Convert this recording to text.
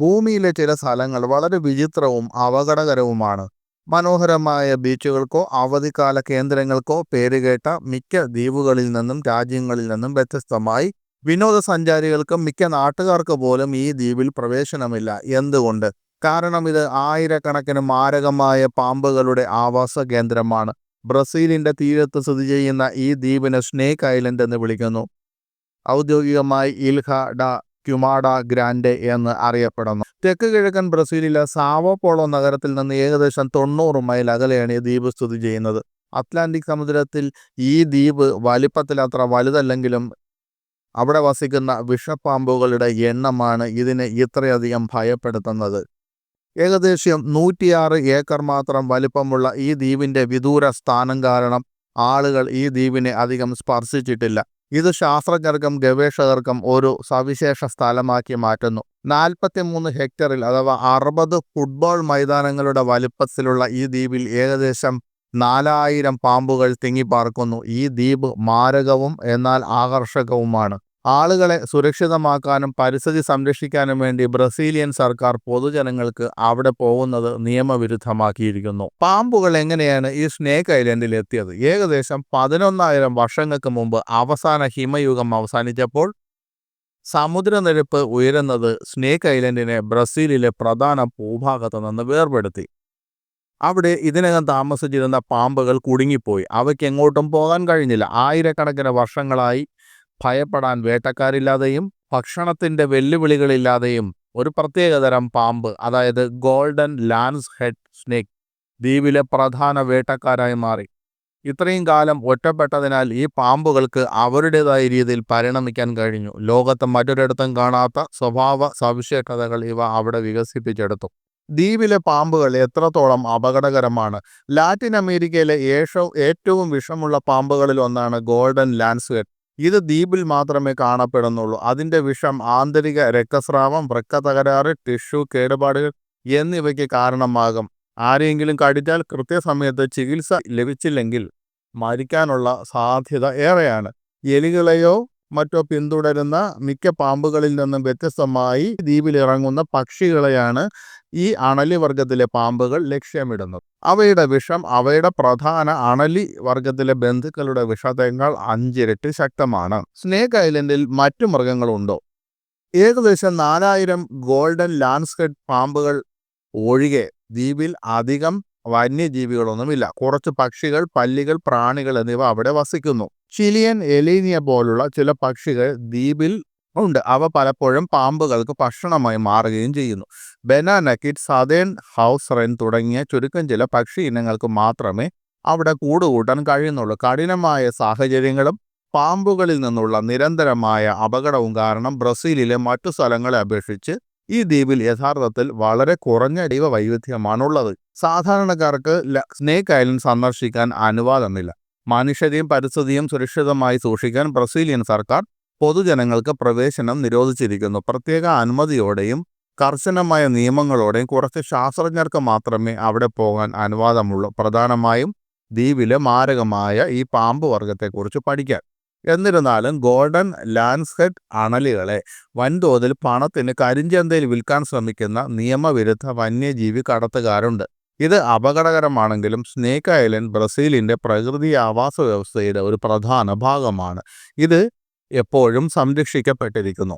ഭൂമിയിലെ ചില സ്ഥലങ്ങൾ വളരെ വിചിത്രവും അപകടകരവുമാണ്. മനോഹരമായ ബീച്ചുകൾക്കോ അവധിക്കാല കേന്ദ്രങ്ങൾക്കോ പേരുകേട്ട മിക്ക ദ്വീപുകളിൽ നിന്നും രാജ്യങ്ങളിൽ നിന്നും വ്യത്യസ്തമായി വിനോദസഞ്ചാരികൾക്കും മിക്ക നാട്ടുകാർക്ക് പോലും ഈ ദ്വീപിൽ പ്രവേശനമില്ല. എന്തുകൊണ്ട്? കാരണം ഇത് ആയിരക്കണക്കിന് മാരകമായ പാമ്പുകളുടെ ആവാസ കേന്ദ്രമാണ്. ബ്രസീലിന്റെ തീരത്ത് സ്ഥിതി ചെയ്യുന്ന ഈ ദ്വീപിനെ സ്നേക്ക് ഐലൻഡ് എന്ന് വിളിക്കുന്നു. ഔദ്യോഗികമായി ഇൽഹ ഡ ക്യുമാഡ ഗ്രാൻഡെ എന്ന് അറിയപ്പെടുന്നു. തെക്ക് കിഴക്കൻ ബ്രസീലിലെ സാവോപോളോ നഗരത്തിൽ നിന്ന് ഏകദേശം തൊണ്ണൂറ് മൈൽ അകലെയാണ് ഈ ദ്വീപ് സ്ഥിതി ചെയ്യുന്നത്. അറ്റ്ലാന്റിക് സമുദ്രത്തിൽ ഈ ദ്വീപ് വലിപ്പത്തിൽ അത്ര വലുതല്ലെങ്കിലും അവിടെ വസിക്കുന്ന വിഷപ്പാമ്പുകളുടെ എണ്ണമാണ് ഇതിനെ ഇത്രയധികം ഭയപ്പെടുത്തുന്നത്. ഏകദേശം നൂറ്റിയാറ് ഏക്കർ മാത്രം വലിപ്പമുള്ള ഈ ദ്വീപിന്റെ വിദൂര സ്ഥാനം കാരണം ആളുകൾ ഈ ദ്വീപിനെ അധികം സ്പർശിച്ചിട്ടില്ല. ഇത് ശാസ്ത്രജ്ഞർക്കും ഗവേഷകർക്കും ഒരു സവിശേഷ സ്ഥലമാക്കി മാറ്റുന്നു. നാൽപ്പത്തിമൂന്ന് ഹെക്ടറിൽ അഥവാ അറുപത് ഫുട്ബോൾ മൈതാനങ്ങളുടെ വലുപ്പത്തിലുള്ള ഈ ദ്വീപിൽ ഏകദേശം നാലായിരം പാമ്പുകൾ തിങ്ങിപ്പാർക്കുന്നു. ഈ ദ്വീപ് മാരകവും എന്നാൽ ആകർഷകവുമാണ്. ആളുകളെ സുരക്ഷിതമാക്കാനും പരിസ്ഥിതി സംരക്ഷിക്കാനും വേണ്ടി ബ്രസീലിയൻ സർക്കാർ പൊതുജനങ്ങൾക്ക് അവിടെ പോകുന്നത് നിയമവിരുദ്ധമാക്കിയിരിക്കുന്നു. പാമ്പുകൾ എങ്ങനെയാണ് ഈ സ്നേക്ക് ഐലൻഡിൽ എത്തിയത്? ഏകദേശം പതിനൊന്നായിരം വർഷങ്ങൾക്ക് മുമ്പ് അവസാന ഹിമയുഗം അവസാനിച്ചപ്പോൾ സമുദ്രനിരപ്പ് ഉയരുന്നത് സ്നേക്ക് ഐലൻഡിനെ ബ്രസീലിലെ പ്രധാന ഭൂഭാഗത്തു നിന്ന് വേർപെടുത്തി. അവിടെ ഇതിനകം താമസിച്ചിരുന്ന പാമ്പുകൾ കുടുങ്ങിപ്പോയി. അവയ്ക്ക് എങ്ങോട്ടും പോകാൻ കഴിഞ്ഞില്ല. ആയിരക്കണക്കിന് വർഷങ്ങളായി ഭയപ്പെടാൻ വേട്ടക്കാരില്ലാതെയും ഭക്ഷണത്തിന്റെ വെല്ലുവിളികളില്ലാതെയും ഒരു പ്രത്യേകതരം പാമ്പ് അതായത് ഗോൾഡൻ ലാൻസ് ഹെഡ് സ്നേക്ക് ദ്വീപിലെ പ്രധാന വേട്ടക്കാരായി മാറി. ഇത്രയും കാലം ഒറ്റപ്പെട്ടതിനാൽ ഈ പാമ്പുകൾക്ക് അവരുടേതായ രീതിയിൽ പരിണമിക്കാൻ കഴിഞ്ഞു. ലോകത്ത് മറ്റൊരിടത്തും കാണാത്ത സ്വഭാവ സവിശേഷതകൾ ഇവ അവിടെ വികസിപ്പിച്ചെടുത്തു. ദ്വീപിലെ പാമ്പുകൾ എത്രത്തോളം അപകടകരമാണ്. ലാറ്റിൻ അമേരിക്കയിലെ ഏറ്റവും വിഷമുള്ള പാമ്പുകളിൽ ഒന്നാണ് ഗോൾഡൻ ലാൻസ്കേറ്റ് ഇത് ദ്വീപിൽ മാത്രമേ കാണപ്പെടുന്നുള്ളൂ. അതിന്റെ വിഷം ആന്തരിക രക്തസ്രാവം വൃക്ക തകരാറ് ടിഷ്യൂ കേടുപാടുകൾ എന്നിവയ്ക്ക് കാരണമാകും. ആരെയെങ്കിലും കടിച്ചാൽ കൃത്യസമയത്ത് ചികിത്സ ലഭിച്ചില്ലെങ്കിൽ മരിക്കാനുള്ള സാധ്യത ഏറെയാണ്. എലികളെയോ മറ്റോ പിന്തുടരുന്ന മിക്ക പാമ്പുകളിൽ നിന്നും വ്യത്യസ്തമായി ദ്വീപിലിറങ്ങുന്ന പക്ഷികളെയാണ് ഈ അണലി വർഗത്തിലെ പാമ്പുകൾ ലക്ഷ്യമിടുന്നത്. അവയുടെ വിഷം അവയുടെ പ്രധാന അണലി വർഗത്തിലെ ബന്ധുക്കളുടെ വിഷത്തേക്കാൾ അഞ്ചിരട്ടി ശക്തമാണ്. സ്നേക്ക് ഐലൻഡിൽ മറ്റു മൃഗങ്ങളുണ്ടോ? ഏകദേശം നാലായിരം ഗോൾഡൻ ലാൻഡ്സ്കേപ്പ് പാമ്പുകൾ ഒഴികെ ദ്വീപിൽ അധികം വന്യജീവികളൊന്നുമില്ല. കുറച്ച് പക്ഷികൾ പല്ലികൾ പ്രാണികൾ എന്നിവ അവിടെ വസിക്കുന്നു. ചിലിയൻ എലീനിയ പോലുള്ള ചില പക്ഷികൾ ദ്വീപിൽ ഉണ്ട്. അവ പലപ്പോഴും പാമ്പുകൾക്ക് ഭക്ഷണമായി മാറുകയും ചെയ്യുന്നു. Bananaquit southern house wren തുടങ്ങിയ ചുരുക്കം ചില പക്ഷി ഇനങ്ങൾക്ക് മാത്രമേ അവിടെ കൂടുകൂട്ടാൻ കഴിയുന്നുള്ളൂ. കഠിനമായ സാഹചര്യങ്ങളും പാമ്പുകളിൽ നിന്നുള്ള നിരന്തരമായ അപകടവും കാരണം ബ്രസീലിലെ മറ്റു സ്ഥലങ്ങളെ അപേക്ഷിച്ച് ഈ ദ്വീപിൽ യഥാർത്ഥത്തിൽ വളരെ കുറഞ്ഞ ദൈവ വൈവിധ്യമാണുള്ളത്. സാധാരണക്കാർക്ക് സ്നേക്ക് ഐലൻഡ് സന്ദർശിക്കാൻ അനുവാദമില്ല. മനുഷ്യരെയും പരിസ്ഥിതിയും സുരക്ഷിതമായി സൂക്ഷിക്കാൻ ബ്രസീലിയൻ സർക്കാർ പൊതുജനങ്ങൾക്ക് പ്രവേശനം നിരോധിച്ചിരിക്കുന്നു. പ്രത്യേക അനുമതിയോടെയും കർശനമായ നിയമങ്ങളോടെയും കുറച്ച് ശാസ്ത്രജ്ഞർക്ക് മാത്രമേ അവിടെ പോകാൻ അനുവാദമുള്ളൂ. പ്രധാനമായും ദ്വീപിലെ മാരകമായ ഈ പാമ്പ് വർഗത്തെക്കുറിച്ച് പഠിക്കാൻ. എന്നിരുന്നാലും ഗോൾഡൻ ലാൻഡ്സ്കെറ്റ് അണലികളെ വൻതോതിൽ പണത്തിന് കരിഞ്ചന്തയിൽ വിൽക്കാൻ ശ്രമിക്കുന്ന നിയമവിരുദ്ധ വന്യജീവി കടത്തുകാരുണ്ട്. ഇത് അപകടകരമാണെങ്കിലും സ്നേക്ക് ഐലൻഡ് ബ്രസീലിന്റെ പ്രകൃതി ആവാസ വ്യവസ്ഥയുടെ ഒരു പ്രധാന ഭാഗമാണ്. ഇത് എപ്പോഴും സംരക്ഷിക്കപ്പെട്ടിരിക്കുന്നു.